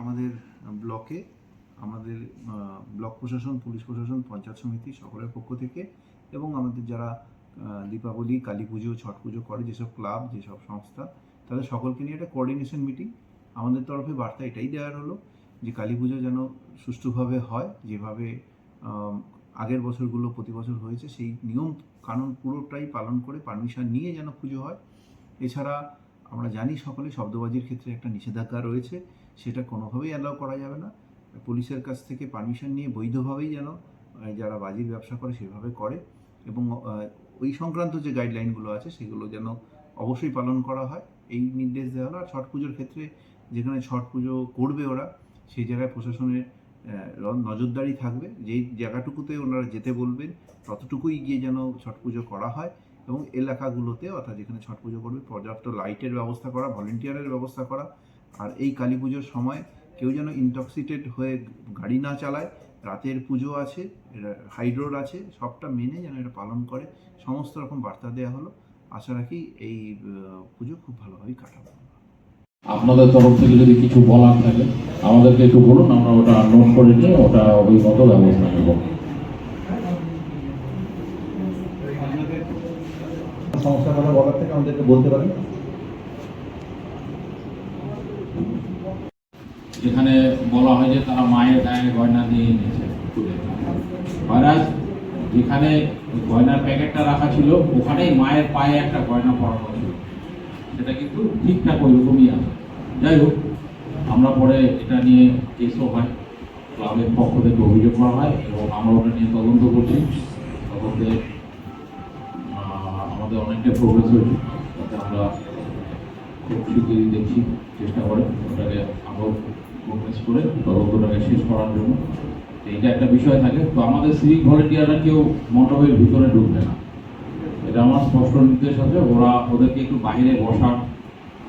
আমাদের ব্লকে আমাদের ব্লক প্রশাসন, পুলিশ প্রশাসন, পঞ্চায়েত সমিতি সকলের পক্ষ থেকে এবং আমাদের যারা দীপাবলি, কালী পুজো, ছট পুজো করে, যেসব ক্লাব, যেসব সংস্থা, তাদের সকলকে নিয়ে একটা কোঅর্ডিনেশন মিটিং আমাদের তরফে বার্তা এটাই দেওয়ার হলো যে কালী পুজো যেন সুষ্ঠুভাবে হয়, যেভাবে আগের বছরগুলো প্রতি বছর হয়েছে, সেই নিয়ম কানুন পুরোটাই পালন করে পারমিশন নিয়ে যেন পুজো হয়। এছাড়া আমরা জানি সকলে শব্দবাজির ক্ষেত্রে একটা নিষেধাজ্ঞা রয়েছে, সেটা কোনোভাবেই অ্যালাউ করা যাবে না। পুলিশের কাছ থেকে পারমিশন নিয়ে বৈধভাবেই যেন যারা বাজির ব্যবসা করে সেভাবে করে এবং ওই সংক্রান্ত যে গাইডলাইনগুলো আছে সেগুলো যেন অবশ্যই পালন করা হয়। এই নির্দেশ দেওয়া হলো। আর ছট পুজোর ক্ষেত্রে যেখানে ছট পুজো করবে ওরা, সেই জায়গায় প্রশাসনের নজরদারি থাকবে। যেই জায়গাটুকুতে ওনারা যেতে বলবেন, ততটুকুই গিয়ে যেন ছট পুজো করা হয়। এবং এলাকাগুলোতে, অর্থাৎ যেখানে ছট পুজো করবে, পর্যাপ্ত লাইটের ব্যবস্থা করা ভলেন্টিয়ারের ব্যবস্থা করা। আর এই কালী পুজোর সময় কেউ যেন ইনটক্সিটেড হয়ে গাড়ি না চালায়, রাতের পুজো আছে হাইড্রোর আছে, সবটা মেনে যেন এটা পালন করে। সমস্ত রকম বার্তা দেওয়া হলো। আশা রাখি এই পুজো খুব ভালোভাবেই কাটাবো। আপনাদের তরফ থেকে যদি কিছু বলার থাকে, আমাদেরকে একটু বলুন, আমরা ওটা নোট করে নিয়ে ওটা ওই মতো ব্যবস্থা নেব। সমস্যার কথা বলার থেকে আমাদেরকে বলতে পারেন? যেখানে বলা হয় যে তারা মায়ের গায়ে গয়না দিয়ে তুলে মহারাজ যেখানে গয়নার প্যাকেটটা রাখা ছিল ওখানেই মায়ের পায়ে একটা গয়না পরানো ছিল। সেটা কিন্তু ঠিকঠাক ওইরকমই আছে। যাই হোক আমরা পরে এটা নিয়ে কেসও হয়। ক্লাবের পক্ষ থেকে অভিযোগ করা হয় এবং আমরা ওটা নিয়ে তদন্ত করছি। তদন্তে আহ, আমাদের অনেকটা প্রোগ্রেস হয়েছে। তাতে আমরা খুব শীঘ্রই দেখছি চেষ্টা করে ওটাকে আরও প্রোগ্রেস করে তদন্তটাকে শেষ করার জন্য। এটা একটা বিষয় থাকে। তো আমাদের সিভিক ভলেন্টিয়াররা কেউ মণ্ডপের ভিতরে ঢুকবে না। এটা আমার স্পষ্ট নির্দেশ আছে। ওরা ওদেরকে একটু বাইরে বসার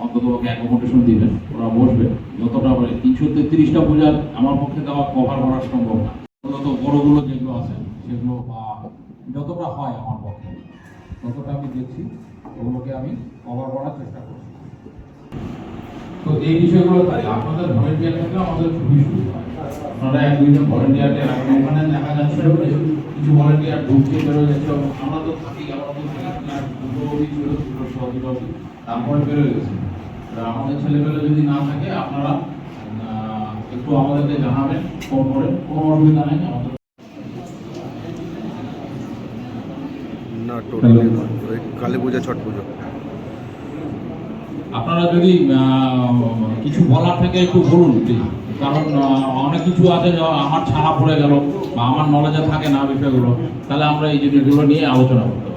অন্তত ওকে অ্যাকোমোডেশন দিবেন ওরা বসবে। যতটা পারে। তিনশো তেত্রিশটা পূজার আমার পক্ষে দেওয়া কভার করা সম্ভব না। অন্তত বড়গুলো যেগুলো আছে, সেগুলো বা যতটা হয় আমার পক্ষে। ততটা আমি দেখছি ওগুলোকে আমি কভার করার চেষ্টা করছি। তো এই বিষয়গুলো তাই, আপনাদের ভলেন্টিয়ার থাকলে আমাদের খুবই সুবিধা আপনারা এক দুইজন ওখানে দেখা যাচ্ছিল যে কিছু ভলেন্টিয়ার ঢুকছে যাচ্ছে আমরা তো থাকি, আমরা তো তারপরে বেরোয় গেছে। আমাদের ছেলেপেলে যদি না থাকে, আপনারা একটু আমাদেরকে জানাবেন ফোন করে কোনো অসুবিধা নেই, আমাদের না টোটালি ওই কালী পূজা ছট পুজো। আপনারা যদি আহ, কিছু বলার থেকে একটু বলুন কারণ অনেক কিছু আছে আমার ছাড়া পড়ে গেল বা আমার নলেজে থাকে না বিষয়গুলো। তাহলে আমরা এই জিনিসগুলো নিয়ে আলোচনা করতে